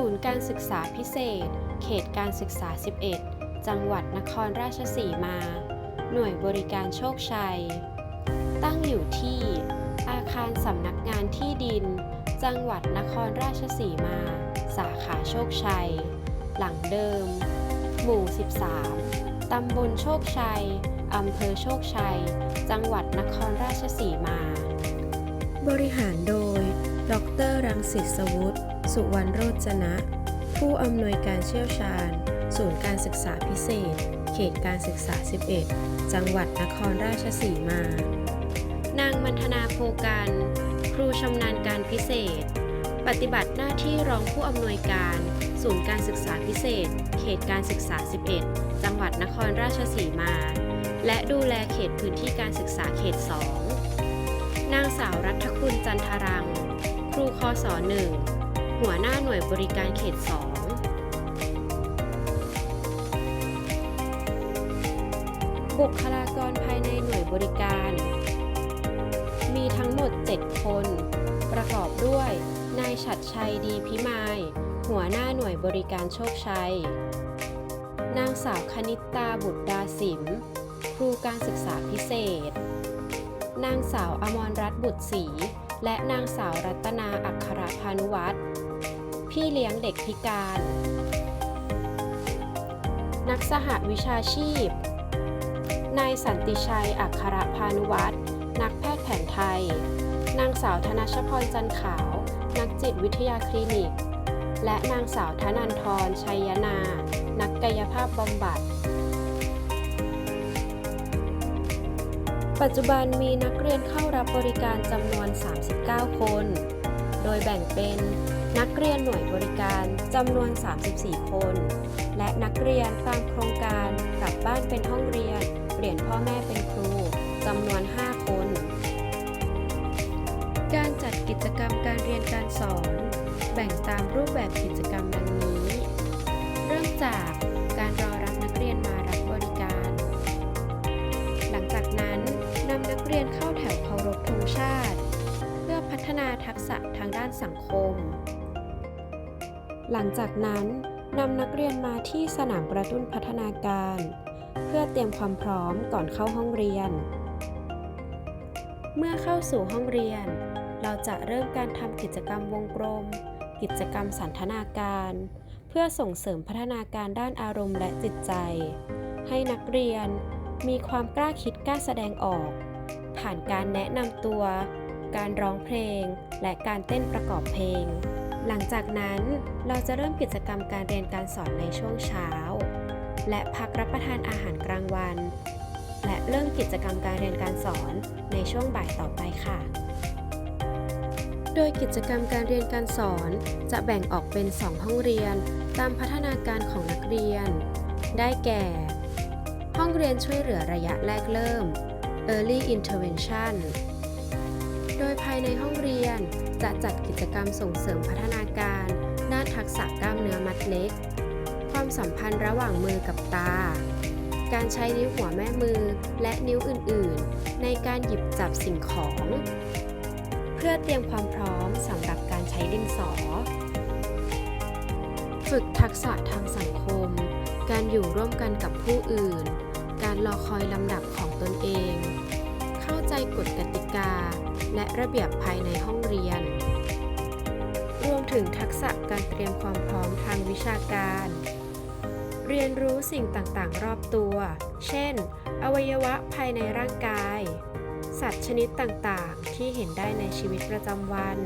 ศูนย์การศึกษาพิเศษ เขตการศึกษา 11 จังหวัดนครราชสีมา หน่วยบริการโชคชัย ตั้งอยู่ที่ อาคารสำนักงานที่ดิน จังหวัดนครราชสีมา สาขาโชคชัย หลังเดิม หมู่ 13 ตำบลโชคชัย อำเภอโชคชัย จังหวัดนครราชสีมา บริหารโดย ดรรังสิตสวุฒิสุวรรณโรจนะ ผู้อำนวยการเชี่ยวชาญ ศูนย์การศึกษาพิเศษ เขตการศึกษา 11 จังหวัดนครราชสีมา นางมันธนาโพกัน ครูชำนาญการพิเศษ ปฏิบัติหน้าที่รองผู้อำนวยการ ศูนย์การศึกษาพิเศษ เขตการศึกษา 11 จังหวัดนครราชสีมา และดูแลเขตพื้นที่การศึกษาเขต 2 นางสาวรัฐคุณจันทรัง ครูคอสอหนึ่งหัวหน้าหน่วยบริการเขต 2บุคลากรภายในหน่วยบริการ มีทั้งหมด 7 คน ประกอบด้วย นายฉัดชัยดีพิมาย หัวหน้าหน่วยบริการโชคชัย นางสาวคณิตตาบุตรดาสิม ครูการศึกษาพิเศษ นางสาวอมรรัตน์บุตรศรี และนางสาวรัตนาอัครพานุวัฒน์พี่เลี้ยงเด็กพิการ นักสหวิชาชีพ นายสันติชัยอัครพานุวัฒน์นักแพทย์แผนไทย นางสาวธนชพรจันขาว นักจิตวิทยาคลินิก และนางสาวธนันทรชัยนา นักกายภาพบำบัด ปัจจุบันมีนักเรียนเข้ารับบริการจำนวน 39 คน โดยแบ่งเป็นนักเรียนหน่วยบริการจำนวน 34 คน และนักเรียนตามโครงการกลับบ้านเป็นห้องเรียน เปลี่ยนพ่อแม่เป็นครูจำนวน 5 คน การจัดกิจกรรมการเรียนการสอน แบ่งตามรูปแบบกิจกรรมดังนี้ เริ่มจาก สังคม หลังจากนั้นนำนักเรียนมาที่สนามกระตุ้นพัฒนาการ เพื่อเตรียมความพร้อมก่อนเข้าห้องเรียน เมื่อเข้าสู่ห้องเรียน เราจะเริ่มการทำกิจกรรมวงกลม กิจกรรมสันทนาการ เพื่อส่งเสริมพัฒนาการด้านอารมณ์และจิตใจ ให้นักเรียนมีความกล้าคิดกล้าแสดงออก ผ่านการแนะนำตัว การร้องเพลง และการเต้นประกอบเพลง หลังจากนั้นเราจะเริ่มกิจกรรมการเรียนการสอนในช่วงเช้า และพักรับประทานอาหารกลางวัน และเริ่มกิจกรรมการเรียนการสอนในช่วงบ่ายต่อไปค่ะ โดยกิจกรรมการเรียนการสอนจะแบ่งออกเป็น 2 ห้องเรียนตามพัฒนาการของนักเรียน ได้แก่ ห้องเรียนช่วยเหลือระยะแรกเริ่ม Early Intervention โดยภายในห้องเรียนจะจัดกิจกรรมส่งเสริมพัฒนาการ ด้านทักษะกล้ามเนื้อมัดเล็ก ความสัมพันธ์ระหว่างมือกับตา การใช้นิ้วหัวแม่มือและนิ้วอื่น ๆ ในการหยิบจับสิ่งของ เพื่อเตรียมความพร้อมสำหรับการใช้ดินสอ ฝึกทักษะทางสังคม การอยู่ร่วมกันกับผู้อื่น การรอคอยลำดับของตนเอง เข้าใจกฎกติกา และระเบียบภายในห้องเรียน รวมถึงทักษะการเตรียมความพร้อมทางวิชาการ เรียนรู้สิ่งต่างๆ รอบตัว เช่น อวัยวะภายในร่างกาย สัตว์ชนิดต่างๆ ที่เห็นได้ในชีวิตประจำวัน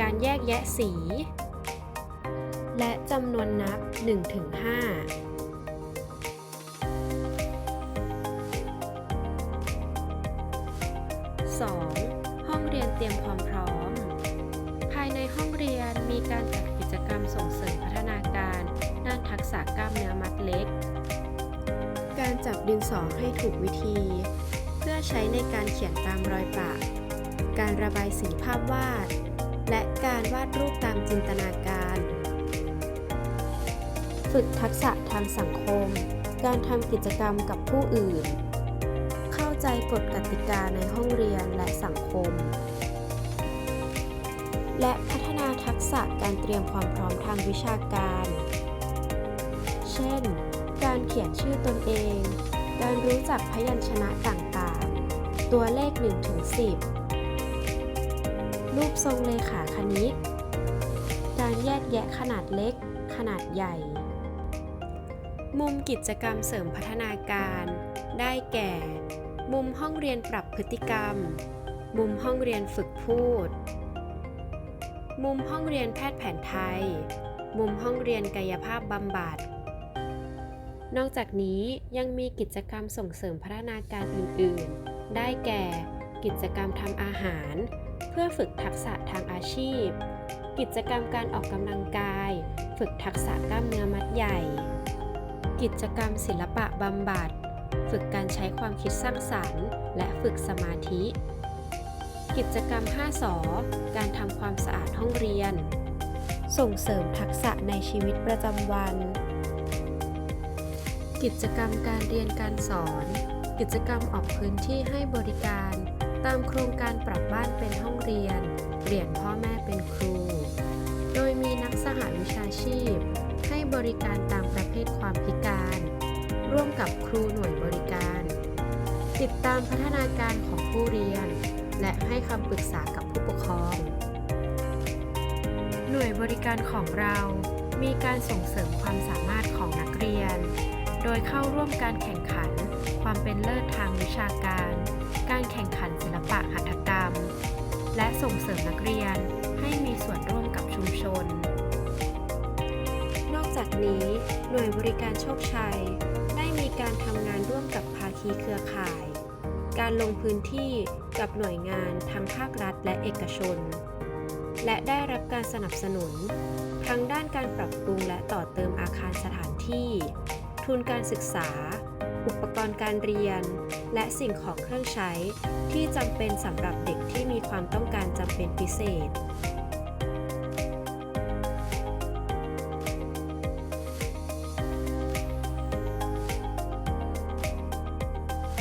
การแยกแยะสี และจำนวนนับ 1-5 2. ห้องเรียนเตรียมความพร้อม ภายในห้องเรียนมีการจัดกิจกรรมส่งเสริมพัฒนาการด้านทักษะกล้ามเนื้อมัดเล็ก การจับดินสอให้ถูกวิธี เพื่อใช้ในการเขียนตามรอยปะ การระบายสีภาพวาด และการวาดรูปตามจินตนาการ ฝึกทักษะทางสังคม การทำกิจกรรมกับผู้อื่น ใจกฎกติกาในห้องเรียนและสังคม และพัฒนาทักษะการเตรียมความพร้อมทางวิชาการ เช่น การเขียนชื่อตนเอง การรู้จักพยัญชนะต่างๆ ตัวเลข 1-10 รูปทรงเลขาคณิต การแยกแยะขนาดเล็ก ขนาดใหญ่ มุมกิจกรรมเสริมพัฒนาการได้แก่ มุมห้องเรียนปรับพฤติกรรม มุมห้องเรียนฝึกพูด มุมห้องเรียนแพทย์แผนไทย มุมห้องเรียนกายภาพบำบัด นอกจากนี้ยังมีกิจกรรมส่งเสริมพัฒนาการอื่น ๆ ได้แก่ กิจกรรมทำอาหาร เพื่อฝึกทักษะทางอาชีพ กิจกรรมการออกกำลังกาย ฝึกทักษะกล้ามเนื้อมัดใหญ่ กิจกรรมศิลปะบำบัด ฝึกการใช้ความคิดสร้างสรรค์ และฝึกสมาธิ กิจกรรม 5สอการทำความสะอาดห้องเรียน ส่งเสริมทักษะในชีวิตประจำวัน กิจกรรมการเรียนการสอน กิจกรรมออกพื้นที่ให้บริการ ตามโครงการปรับบ้านเป็นห้องเรียน เปลี่ยนพ่อแม่เป็นครู โดยมีนักสหวิชาชีพ ให้บริการตามประเภทความพิการ ร่วมกับครูหน่วยบริการ ติดตามพัฒนาการของผู้เรียน และให้คำปรึกษากับผู้ปกครอง หน่วยบริการของเรา มีการส่งเสริมความสามารถของนักเรียน โดยเข้าร่วมการแข่งขัน ความเป็นเลิศทางวิชาการ การแข่งขันศิลปะหัตถกรรม และส่งเสริมนักเรียนให้มีส่วนร่วมกับชุมชน นอกจากนี้ หน่วยบริการโชคชัยได้มี การทำงานร่วมกับภาคีเครือข่าย การลงพื้นที่กับหน่วยงานทั้งภาครัฐและเอกชน และได้รับการสนับสนุน ทั้งด้านการปรับปรุงและต่อเติมอาคารสถานที่ ทุนการศึกษา อุปกรณ์การเรียน และสิ่งของเครื่องใช้ที่จำเป็นสำหรับเด็กที่มีความต้องการจำเป็นพิเศษ